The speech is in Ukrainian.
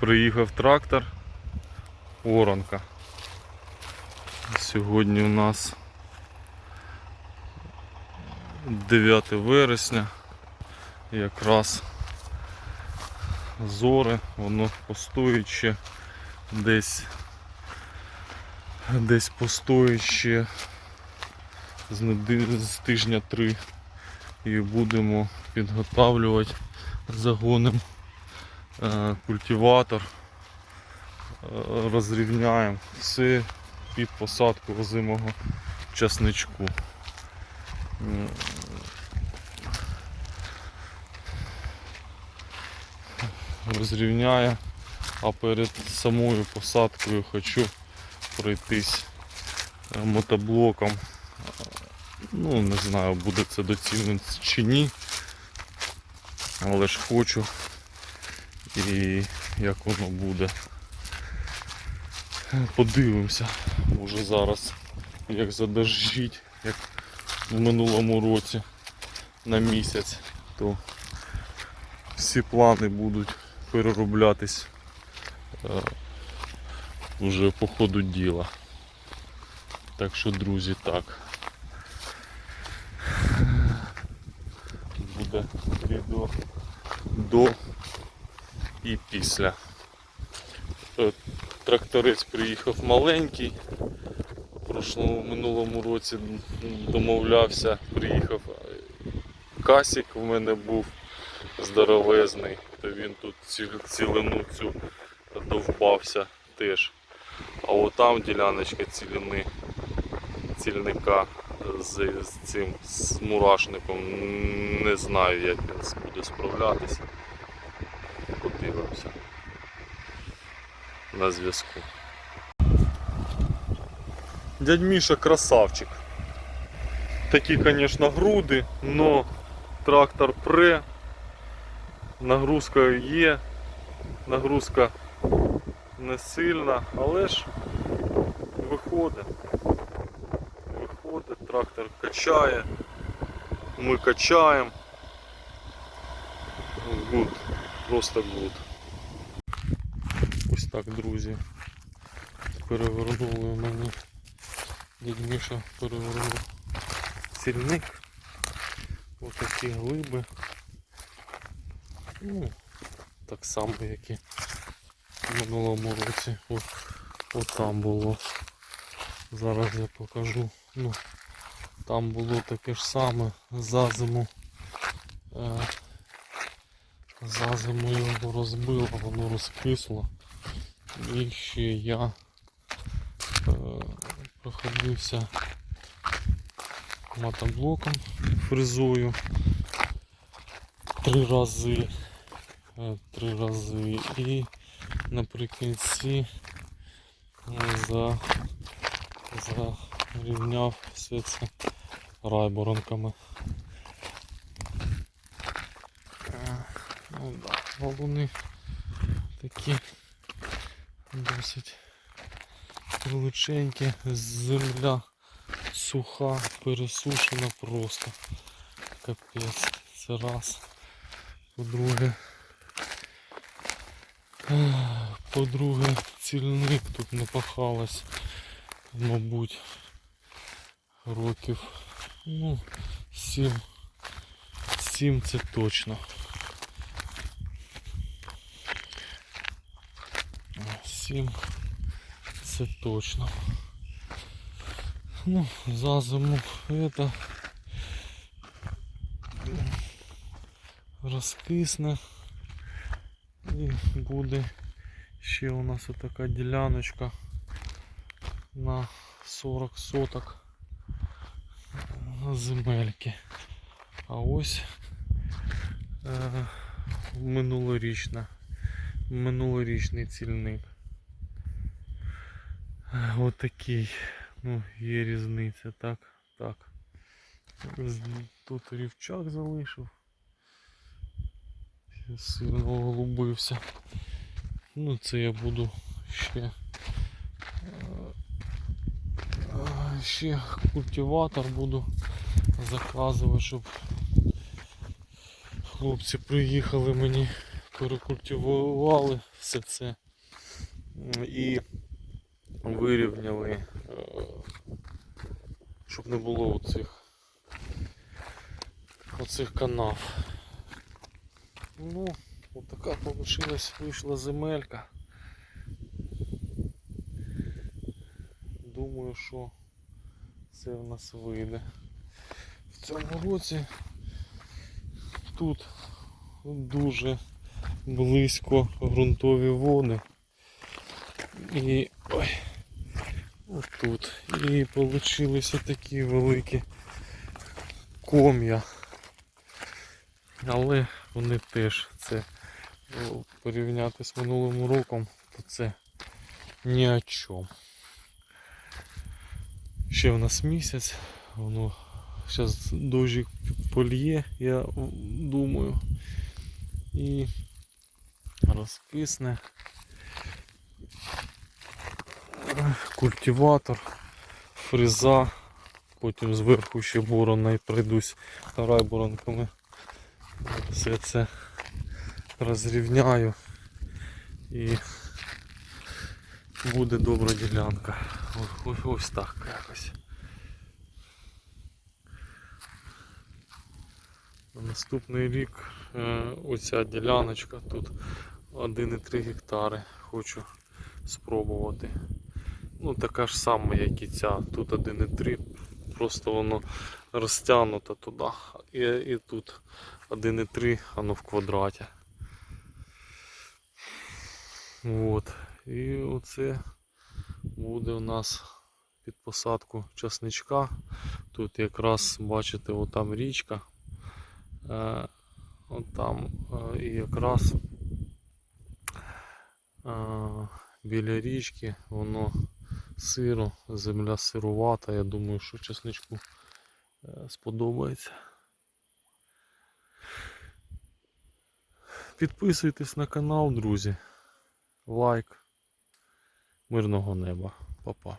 Приїхав трактор Оранка. Сьогодні у нас 9 вересня. Якраз зори, воно постоїть десь десь постоїть з, тижня три і будемо підготавлювати загоним е, культиватор, е, розрівняємо все під посадку озимого часничку. М, Розрівняю, а перед самою посадкою хочу пройтись е, мотоблоком. Ну, не знаю, буде це доцільно чи ні. Але ж хочу і як воно буде. Подивимося уже зараз, як задержить, як в минулому році на місяць, то всі плани будуть перероблятись е, уже по ходу діла. Так що, друзі, так. Буде відео до і після. Е, Тракторець приїхав маленький. Прошлому минулому році домовлявся, приїхав е, касік в мене був здоровезний, то він тут ці- цілину цю довбався теж. А отам діляночка цілини, цільника з, з цим з мурашником. Не знаю, як він буде справлятися. Подивимося на зв'язку. Дядь Міша красавчик. Такі, звісно, груди, но трактор пре, нагрузка є, нагрузка не сильна, але ж виходить. Виходить, трактор качає, ми качаємо. Гуд, просто гуд. Ось так, друзі. Перевернули мені. Дядь Міша перевернув сільник. Ось такі глиби. Ну, так само, як і в минулому році. От, там було. Зараз я покажу. Ну, там було таке ж саме за зиму. Е, за зиму його розбило, воно розкисло. І ще я е, проходився мотоблоком фрезою три рази. Е, Три рази і наприкінці е, за, зарівняв все це райборонками. Е, Ну да, валуни такі досить величенькі, земля суха, пересушена просто. Капець. Це раз. По-друге. По-друге, цільник тут не пахалось, мабуть, років. Ну, сім. Сім це точно. Сім це точно. Ну, за зиму это розкисне і буде ще у нас така діляночка на 40 соток земельки. А ось е, минулорічна, минулорічний цільник. Отакий Ну, є різниця, так, так. Тут рівчак залишив. Сильно оголубився. Ну, це я буду ще. е, Ще культиватор буду заказувати, щоб хлопці приїхали мені, перекультивували все це і вирівняли, е, щоб не було оцих, оцих канав. Ну, от така получилась, вийшла земелька. Думаю, що це в нас вийде. В цьому році тут дуже близько ґрунтові води. І ой, ось тут. І получилися такі великі ком'я. Але вони теж це порівняти з минулим роком, то це ні о чому. Ще в нас місяць, воно зараз дощик польє, я думаю, і розкисне. Культиватор, фреза, потім зверху ще борона і прийдусь райборонками. Все це розрівняю і буде добра ділянка. Ось, ось, так якось. На наступний рік е, оця діляночка тут 1,3 гектари хочу спробувати. Ну така ж сама, як і ця. Тут 1,3, просто воно розтягнуто туди. І, і тут 1,3, воно в квадраті. От. І оце буде у нас під посадку часничка. Тут якраз бачите, отам річка. Е, отам е, і якраз е, біля річки воно сиро, земля сирувата. Я думаю, що часничку сподобається. Підписуйтесь на канал, друзі. Лайк. Мирного неба. Па-па.